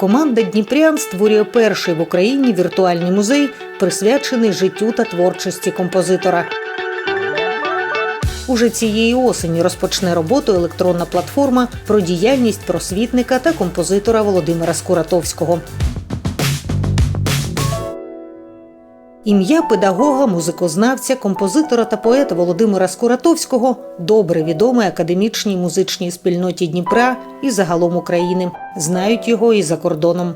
Команда Дніпрян створює перший в Україні віртуальний музей, присвячений життю та творчості композитора. Уже цієї осені розпочне роботу електронна платформа про діяльність просвітника та композитора Володимира Скуратовського. Ім'я педагога, музикознавця, композитора та поета Володимира Скуратовського добре відоме академічній музичній спільноті Дніпра і загалом України. Знають його і за кордоном.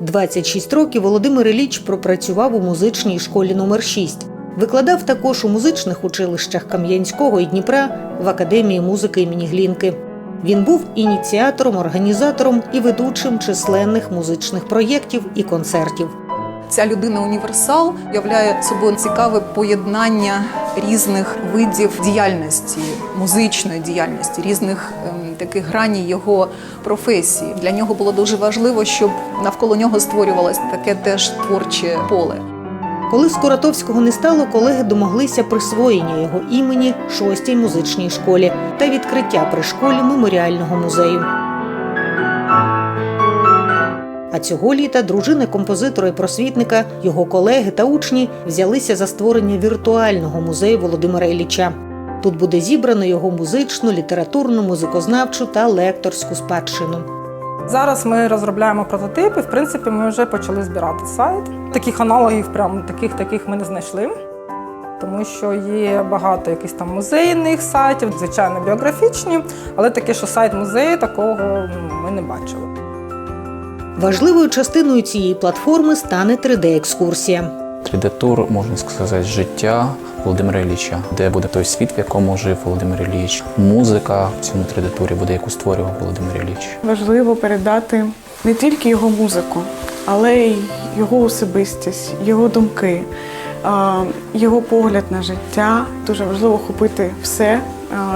26 років Володимир Іліч пропрацював у музичній школі номер 6 Викладав також у музичних училищах Кам'янського і Дніпра в Академії музики імені Глінки. Він був ініціатором, організатором і ведучим численних музичних проєктів і концертів. Ця людина універсал являє собою цікаве поєднання різних видів діяльності, музичної діяльності, різних ем, таких граній його професії. Для нього було дуже важливо, щоб навколо нього створювалось таке теж творче поле. Коли Скуратовського не стало, колеги домоглися присвоєння його імені шостій музичній школі та відкриття при школі меморіального музею. А цього літа дружина композитора і просвітника, його колеги та учні взялися за створення віртуального музею Володимира Ілліча. Тут буде зібрано його музичну, літературну, музикознавчу та лекторську спадщину. Зараз ми розробляємо прототипи. В принципі, ми вже почали збирати сайт. Таких аналогів, прям таких таких ми не знайшли. Тому що є багато якихось там музейних сайтів, звичайно, біографічні, але таке, що сайт музею, такого ми не бачили. Важливою частиною цієї платформи стане 3D-екскурсія. 3D-тур, можна сказати, життя Володимира Ілліча, де буде той світ, в якому жив Володимир Ілліч. Музика в цьому 3D-турі буде, яку створював Володимир Ілліч. Важливо передати не тільки його музику, але й його особистість, його думки, його погляд на життя. Дуже важливо охопити все,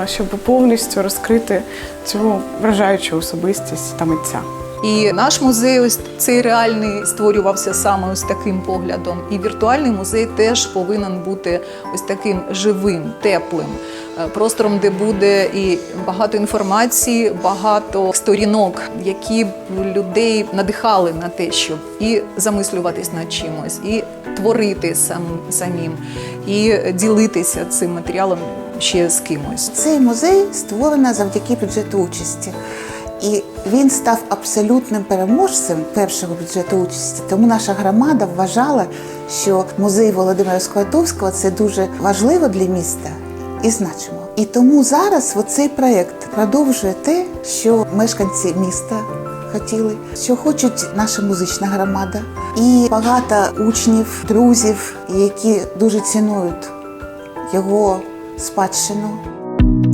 щоб повністю розкрити цю вражаючу особистість та митця. І наш музей, ось цей реальний, створювався саме ось таким поглядом. І віртуальний музей теж повинен бути ось таким живим, теплим е, простором, де буде і багато інформації, багато сторінок, які б людей надихали на те, щоб і замислюватись над чимось, і творити сам, самим, і ділитися цим матеріалом ще з кимось. Цей музей створено завдяки бюджету участі. І він став абсолютним переможцем першого бюджету участі. Тому наша громада вважала, що музей Володимира Складовського це дуже важливо для міста і значимо. І тому зараз оцей проєкт продовжує те, що мешканці міста хотіли, що хочуть наша музична громада, і багато учнів, друзів, які дуже цінують його спадщину.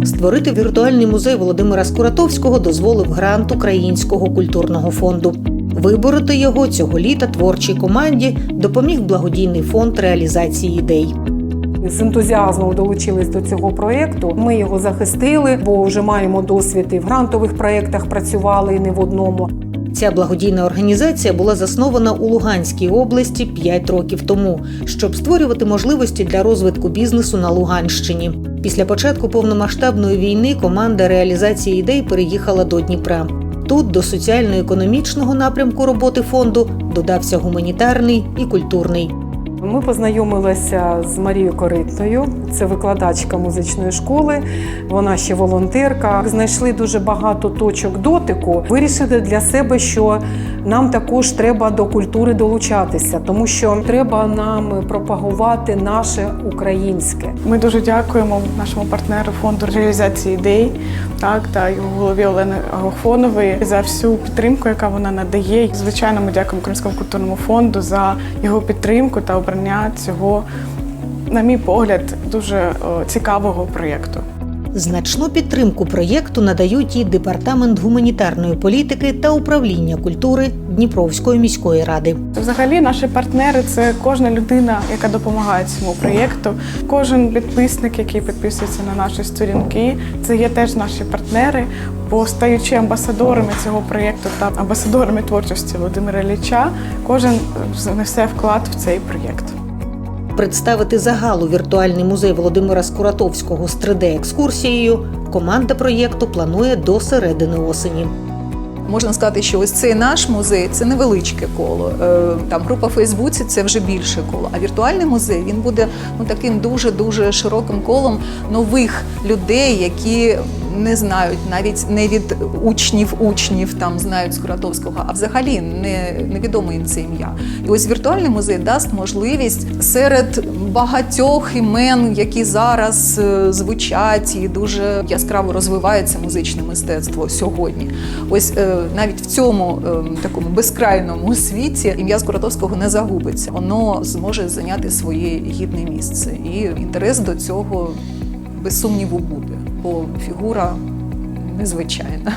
Створити віртуальний музей Володимира Скуратовського дозволив грант Українського культурного фонду. Вибороти його цього літа творчій команді допоміг благодійний фонд реалізації ідей. З ентузіазмом долучились до цього проєкту. Ми його захистили, бо вже маємо досвід і в грантових проєктах працювали і не в одному. Ця благодійна організація була заснована у Луганській області 5 років тому, щоб створювати можливості для розвитку бізнесу на Луганщині. Після початку повномасштабної війни команда реалізації ідей переїхала до Дніпра. Тут до соціально-економічного напрямку роботи фонду додався гуманітарний і культурний. Ми познайомилися з Марією Коритною, це викладачка музичної школи. Вона ще волонтерка. Знайшли дуже багато точок дотику. Вирішили для себе, що нам також треба до культури долучатися, тому що треба нам пропагувати наше українське. Ми дуже дякуємо нашому партнеру фонду реалізації ідей, так та його голові Олени Агофонової за всю підтримку, яка вона надає. Звичайно, ми дякуємо Кримському культурному фонду за його підтримку та обрання цього, на мій погляд, дуже цікавого проєкту. Значну підтримку проєкту надають і департамент гуманітарної політики та управління культури Дніпровської міської ради. Взагалі, наші партнери це кожна людина, яка допомагає цьому проєкту. Кожен підписник, який підписується на наші сторінки, це є теж наші партнери. Бо стаючи амбасадорами цього проєкту та амбасадорами творчості Володимира Ілліча, кожен внесе вклад в цей проєкт. Представити загалу віртуальний музей Володимира Скуратовського з 3D-екскурсією команда проєкту планує до середини осені. Можна сказати, що ось цей наш музей це невеличке коло. Е, Там група в Фейсбуці це вже більше коло. А віртуальний музей він буде ну таким дуже дуже широким колом нових людей, які не знають навіть не від учнів учнів там знають Скуратовського, а взагалі не невідомо їм це ім'я. І ось віртуальний музей дасть можливість серед багатьох імен, які зараз е, звучать і дуже яскраво розвивається музичне мистецтво сьогодні. Ось е, навіть в цьому е, такому безкрайному світі ім'я Скуратовського не загубиться. Воно зможе зайняти своє гідне місце, і інтерес до цього без сумніву буде, бо фігура незвичайна.